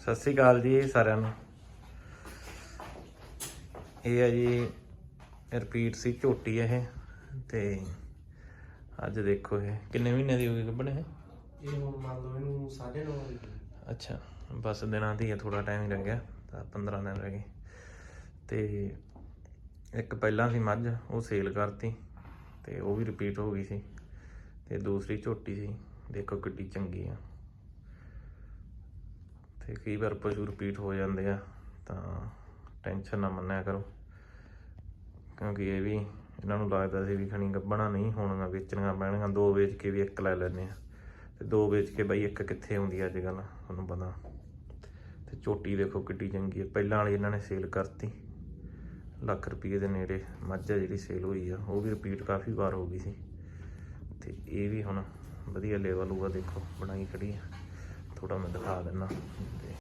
ਸਤਿ ਸ੍ਰੀ ਅਕਾਲ ਜੀ ਸਾਰਿਆਂ ਨੂੰ। ਇਹ ਹੈ ਜੀ ਰਿਪੀਟ ਸੀ ਝੋਟੀ ਇਹ ਤੇ ਅੱਜ ਦੇਖੋ ਇਹ ਕਿੰਨੇ ਮਹੀਨੇ ਦੀ ਹੋ ਗਈ ਗੱਭਣ ਇਹ? ਇਹ ਹੁਣ ਮੰਨ ਲਓ ਇਹਨੂੰ 9.5 ਵਜੇ ਅੱਛਾ ਬਸ ਦਿਨਾਂ ਦੀ ਹੈ ਥੋੜਾ ਟਾਈਮ ਹੀ ਰਹਿ ਗਿਆ ਤਾਂ 15 ਦਿਨ ਰਹਿ ਗਏ। ਤੇ ਇੱਕ ਪਹਿਲਾਂ ਸੀ ਮੱਝ ਉਹ ਸੇਲ ਕਰਤੀ ਤੇ ਉਹ ਵੀ ਰਿਪੀਟ ਹੋ ਗਈ ਸੀ ਤੇ ਦੂਸਰੀ ਝੋਟੀ ਸੀ। ਦੇਖੋ ਕਿੱਡੀ ਚੰਗੀ ਆ। ਤੇ ਕਈ ਵਾਰ ਪਸ਼ੂ ਰਿਪੀਟ ਹੋ ਜਾਂਦੇ ਆ, ਤਾਂ ਟੈਨਸ਼ਨ ਨਾ ਮੰਨਿਆ ਕਰੋ। ਕਿਉਂਕਿ ਇਹ ਵੀ ਇਹਨਾਂ ਨੂੰ ਲੱਗਦਾ ਸੀ ਵੀ ਖਣੀ ਗੱਬਣਾ ਨਹੀਂ ਹੋਣੀਆਂ ਵੇਚਣੀਆਂ ਪੈਣਗੀਆਂ, ਦੋ ਵੇਚ ਕੇ ਵੀ ਇੱਕ ਲੈ ਲੈਂਦੇ ਆ। ਤੇ ਦੋ ਵੇਚ ਕੇ ਬਈ ਇੱਕ ਕਿੱਥੇ ਹੁੰਦੀ ਆ ਅੱਜ ਕੱਲ੍ਹ, ਤੁਹਾਨੂੰ ਪਤਾ। ਤੇ ਝੋਟੀ ਦੇਖੋ ਕਿੱਡੀ ਚੰਗੀ ਹੈ ਪਹਿਲਾਂ ਵਾਲੀ ਇਹਨਾਂ ਨੇ ਸੇਲ ਕਰਤੀ। ਲੱਖ ਰੁਪਏ ਦੇ ਨੇੜੇ ਮੱਝ ਜਿਹੜੀ ਸੇਲ ਹੋਈ ਆ, ਉਹ ਵੀ ਰਿਪੀਟ ਕਾਫੀ ਵਾਰ ਹੋ ਗਈ ਸੀ। ਤੇ ਇਹ ਵੀ ਹੁਣ ਵਧੀਆ ਲੈਵਲ ਹੋਊਗਾ, ਦੇਖੋ, ਬਣਾਈ ਖੜੀ ਆ। ਥੋੜਾ ਮੈਂ ਦਿਖਾ ਦਿੰਨਾ